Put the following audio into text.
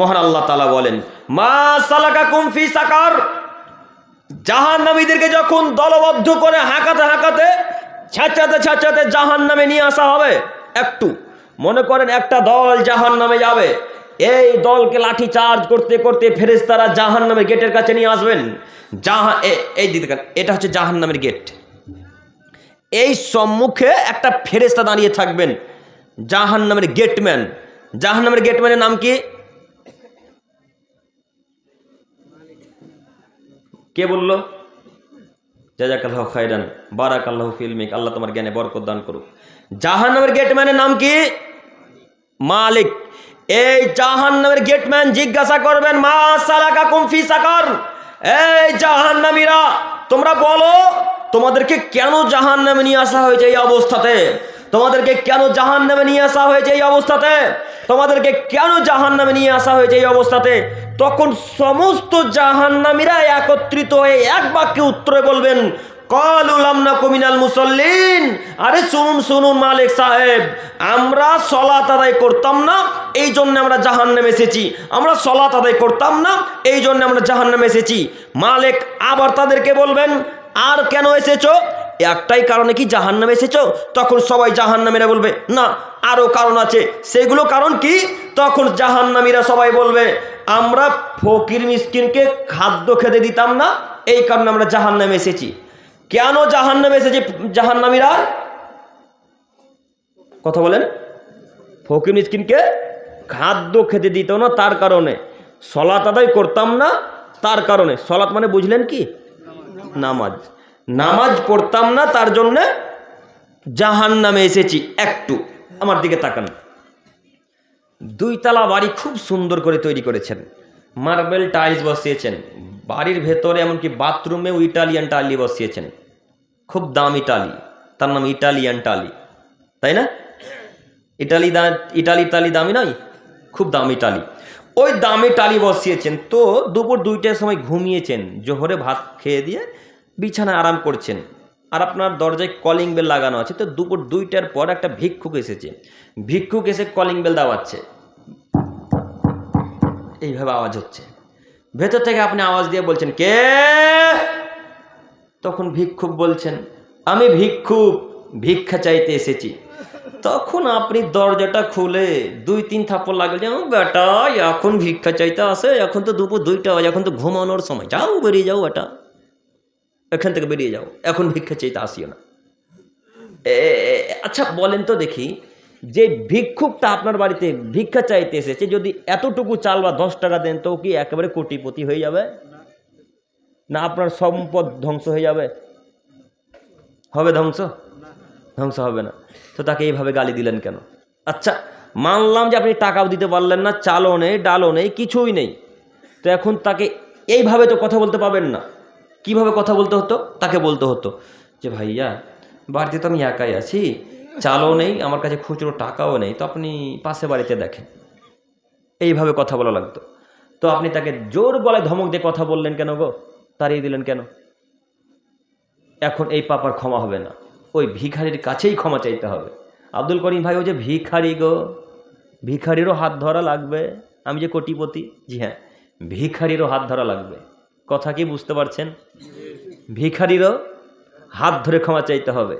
মহান আল্লাহ তালা বলেন, মা সালাকা কুমফি সাকার। জাহান নামীদেরকে যখন দলবদ্ধ করে হাঁকাতে হাঁকাতে, ছাঁচাতে ছাঁচাতে জাহান নামে নিয়ে আসা হবে, একটু। মনে করেন একটা দল জাহান নামে যাবে, এই দলকে লাঠি চার্জ করতে করতে ফেরেশতারা জাহান নামের গেটের কাছে নিয়ে আসবেন। জাহান এই দিকে এটা হচ্ছে জাহান নামের গেট। এই সম্মুখে একটা ফেরেস্তা দাঁড়িয়ে থাকবেন জাহান নামের গেটম্যান। জাহান নামের গেটম্যানের নাম কি? কে বলল? জাজাকাল্লাহ খাইরান বারাক আল্লাহ ফিল্মিক আল্লাহ তোমার জ্ঞানে বরকত দান করুক। জাহান নামের গেটম্যানের নাম কি? মালিক। এই জাহান নামের গেটম্যান জিজ্ঞাসা করবেন, মা সালাকা কুমফি সাকার। এই জাহান নামীরা তোমরা বলো, তোমাদেরকে কেন জাহান নামে নিয়ে আসা হয়েছে এই অবস্থাতে? তোমাদেরকে কেন জাহান নামে নিয়ে আসা হয়েছে এই অবস্থাতে? তোমাদেরকে কেন জাহান নামে নিয়ে আসা হয়েছে এই অবস্থাতে? তখন সমস্ত জাহান্নামীরা একত্রিত হয়ে এক বাক্যে উত্তরে বলবেন কলুলাম না কমিনাল মুসল্লিন। আরে শুনুন শুনুন মালিক সাহেব, আমরা সলাত আদায় করতাম না, এই জন্য আমরা জাহান নামে এসেছি। আমরা সলাত আদায় করতাম না, এই জন্য আমরা জাহান নামে এসেছি। মালিক আবার তাদেরকে বলবেন, আর কেন এসেছ? একটাই কারণে কি জাহান নামে এসেছ? তখন সবাই জাহান নামীরা বলবে, না আরও কারণ আছে। সেগুলো কারণ কি? তখন জাহান নামীরা সবাই বলবে, আমরা ফকির মিসকিনকে খাদ্য খেতে দিতাম না, এই কারণে আমরা জাহান নামে এসেছি। কেন জাহান নামে এসেছে জাহান নামীরা কথা বলেন। ফকির মিসকিনকে খাদ্য খেতে দিত না, তার কারণে। সলাত আদায় করতাম না, তার কারণে। সলাত মানে বুঝলেন কি? নামাজ। নামাজ পড়তাম না, তার জন্যে জাহান নামে এসেছি একটু। আমার দিকে তাকান। দুইতলা বাড়ি খুব সুন্দর করে তৈরি করেছেন। মার্বেল টাইলস বসিয়েছেন। বাড়ির ভেতরে এমনকি বাথরুমেও ইটালিয়ান টালি বসিয়েছেন। খুব দামি টালি। তার নাম ইটালিয়ান টালি। তাই না? ইটালি দা, ইটালি টালি দামি নয়, খুব দামি টালি। ওই দামি টালি বসিয়েছেন। তো দুপুর দুইটার সময় ঘুমিয়েছেন। জোহরে ভাত খেয়ে দিয়ে বিছানায় আরাম করছেন। আর আপনার দরজায় কলিং বেল লাগানো আছে। তো দুপুর দুইটার পর একটা ভিক্ষুক এসেছে। ভিক্ষুক এসে কলিং বেল দাওয়াচ্ছে। এইভাবে আওয়াজ হচ্ছে। ভেতর থেকে আপনি আওয়াজ দিয়ে বলছেন, কে? তখন ভিক্ষুক বলছেন, আমি ভিক্ষুক, ভিক্ষা চাইতে এসেছি। তখন আপনি দরজাটা খুলে দুই তিন থাপ্পড় লাগলে যেমন বেটা, এখন ভিক্ষা চাইতে আসে, এখন তো দুপুর দুইটা এখন তো ঘুমানোর সময়। যাও বেরিয়ে যাও বেটা। এখান থেকে বেরিয়ে যাও। এখন ভিক্ষা চাইতে আসিও না। আচ্ছা বলেন তো দেখি, যে ভিক্ষুকটা আপনার বাড়িতে ভিক্ষা চাইতে এসেছে, যদি এতটুকু চাল বা দশ টাকা দেন, তো কি একেবারে কোটিপতি হয়ে যাবে? না আপনার সম্পদ ধ্বংস হয়ে যাবে? হবে ধ্বংস? ধ্বংস হবে না। তো তাকে এইভাবে গালি দিলেন কেন? আচ্ছা মানলাম যে আপনি টাকাও দিতে পারলেন না, চালও নেই, ডালও নেই, কিছুই নেই। তো এখন তাকে এইভাবে তো কথা বলতে পাবেন না। কীভাবে কথা বলতে হতো? তাকে বলতে হতো। যে ভাইয়া, বাড়িতে তো আমি একাই আছি, চালও নেই, আমার কাছে খুচরো টাকাও নেই, তো আপনি পাশে বাড়িতে দেখেন। এইভাবে কথা বলা লাগতো। তো আপনি তাকে জোর গলায় ধমক দিয়ে কথা বললেন কেন গো? তাড়িয়ে দিলেন কেন? এখন এই পাপার ক্ষমা হবে না। ওই ভিখারির কাছেই ক্ষমা চাইতে হবে। আব্দুল করিম ভাই, ও যে ভিখারি গো। ভিখারিরও হাত ধরা লাগবে। আমি যে কোটিপতি, জি হ্যাঁ ভিখারিরও হাত ধরা লাগবে। কথা কি বুঝতে পারছেন? ভিখারিরও হাত ধরে ক্ষমা চাইতে হবে।